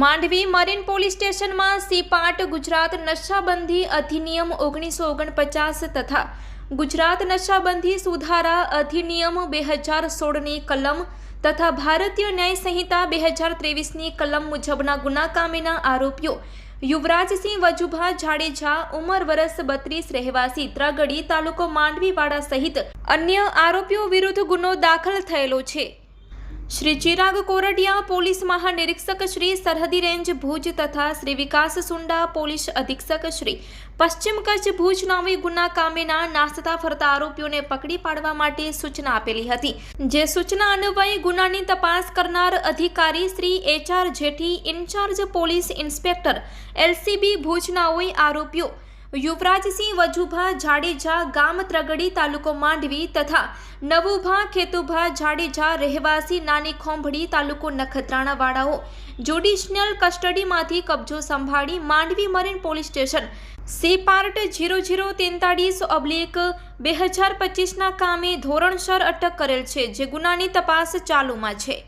Mandvi marine police સ્ટેશનમાં સીપાટ ગુજરાત નશાબંધી અધિનિયમ ઓગણીસો ઓગણપચાસ તથા ગુજરાત નશાબંધી સુધારા અધિનિયમ બે હજાર સોળની કલમ તથા ભારતીય ન્યાય સંહિતા બે હજાર ત્રેવીસની કલમ મુજબના ગુનાકામીના આરોપીઓ યુવરાજસિંહ વજુભા જાડેજા ઉંમર વરસ બત્રીસ રહેવાસી ત્રગડી તાલુકો માંડવીવાડા સહિત અન્ય આરોપીઓ વિરુદ્ધ ગુનો દાખલ થયેલો છે. શ્રી ચિરાગ કોરડિયા પોલીસ મહાનિરીક્ષક શ્રી સરહદી રેન્જ ભુજ તથા શ્રી વિકાસ સુંડા પોલીસ અધિક્ષક શ્રી પશ્ચિમ કચ્છ ભુજ નામી ગુના કામેના નાસ્તા ફરતા આરોપીઓને પકડી પાડવા માટે સૂચના આપેલી હતી. જે સૂચના અન્વયે ગુનાની તપાસ કરનાર અધિકારી Shri HR Jethi incharge police inspector LCB ભુજનાઓએ આરોપીઓ યુવરાજસિંહ વજુભા જાડેજા ગામ ત્રગડી તાલુકો માંડવી તથા નવુભા ખેતુભા જાડેજા રહેવાસી નાની ખોંભડી તાલુકો નખત્રાણાવાળાઓ જ્યુડિશિયલ કસ્ટડીમાંથી કબજો સંભાળી Mandvi marine police station C part zero zero તેતાળીસ oblique બે હજાર પચીસના કામે ધોરણસર અટક કરેલ છે જે ગુનાની તપાસ ચાલુમાં છે.